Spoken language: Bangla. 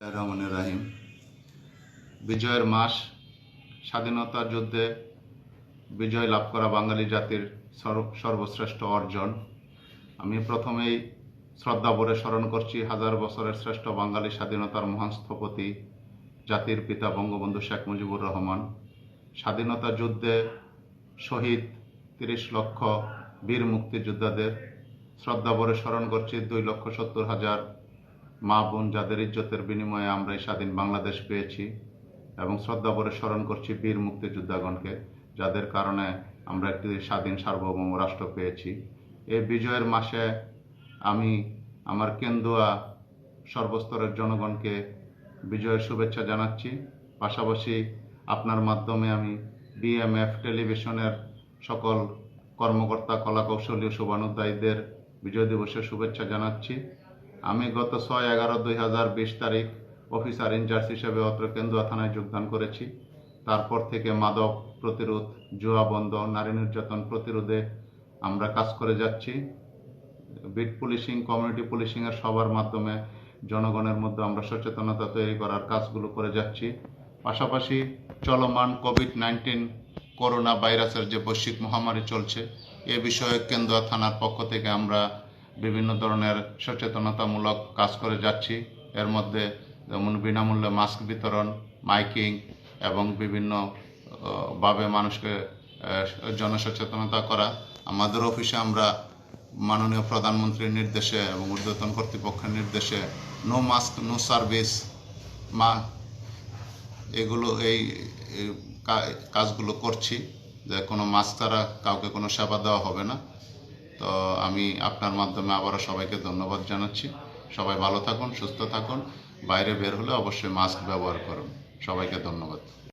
রহমানের রাহিম। বিজয়ের মাস স্বাধীনতার যুদ্ধে বিজয় লাভ করা বাঙালি জাতির সর্বশ্রেষ্ঠ অর্জন। আমি প্রথমেই শ্রদ্ধা ভরে স্মরণ করছি হাজার বছরের শ্রেষ্ঠ বাঙালি স্বাধীনতার মহান স্থপতি জাতির পিতা বঙ্গবন্ধু শেখ মুজিবুর রহমান। স্বাধীনতা যুদ্ধে শহীদ তিরিশ লক্ষ বীর মুক্তিযোদ্ধাদের শ্রদ্ধা ভরে স্মরণ করছি দুই লক্ষ সত্তর হাজার মা বোন যাদের ইজ্জতের বিনিময়ে আমরা এই স্বাধীন বাংলাদেশ পেয়েছি এবং শ্রদ্ধা ভরে স্মরণ করছি বীর মুক্তিযোদ্ধাগণকে, যাদের কারণে আমরা একটি স্বাধীন সার্বভৌম রাষ্ট্র পেয়েছি। এই বিজয়ের মাসে আমি আমার কেন্দুয়া সর্বস্তরের জনগণকে বিজয়ের শুভেচ্ছা জানাচ্ছি। পাশাপাশি আপনার মাধ্যমে আমি বিএমএফ টেলিভিশনের সকল কর্মকর্তা, কলাকৌশলী ও শুভানুদ্দায়ীদের বিজয় দিবসের শুভেচ্ছা জানাচ্ছি। আমি গত ছয় এগারো দুই হাজার বিশ তারিখ অফিসার ইনচার্জ হিসেবে অত্র কেন্দুয়া থানায় যোগদান করেছি। তারপর থেকে মাদক প্রতিরোধ, জুয়া বন্ধ, নারী নির্যাতন প্রতিরোধে আমরা কাজ করে যাচ্ছি। বিট পুলিশিং, কমিউনিটি পুলিশিংয়ের সবার মাধ্যমে জনগণের মধ্যে আমরা সচেতনতা তৈরি করার কাজগুলো করে যাচ্ছি। পাশাপাশি চলমান কোভিড নাইন্টিন করোনা ভাইরাসের যে বৈশ্বিক মহামারী চলছে, এ বিষয়ে কেন্দুয়া থানার পক্ষ থেকে আমরা বিভিন্ন ধরনের সচেতনতামূলক কাজ করে যাচ্ছি। এর মধ্যে যেমন বিনামূল্যে মাস্ক বিতরণ, মাইকিং এবং বিভিন্ন ভাবে মানুষকে জনসচেতনতা করা। আমাদের অফিসে আমরা মাননীয় প্রধানমন্ত্রীর নির্দেশে এবং ঊর্ধ্বতন কর্তৃপক্ষের নির্দেশে নো মাস্ক, নো সার্ভিস, মা, এগুলো, এই কাজগুলো করছি। যে কোনো মাস্ক ছাড়া কাউকে কোনো সেবা দেওয়া হবে না। তো আমি আপনার মাধ্যমে আবারও সবাইকে ধন্যবাদ জানাচ্ছি। সবাই ভালো থাকুন, সুস্থ থাকুন। বাইরে বের হলে অবশ্যই মাস্ক ব্যবহার করুন। সবাইকে ধন্যবাদ।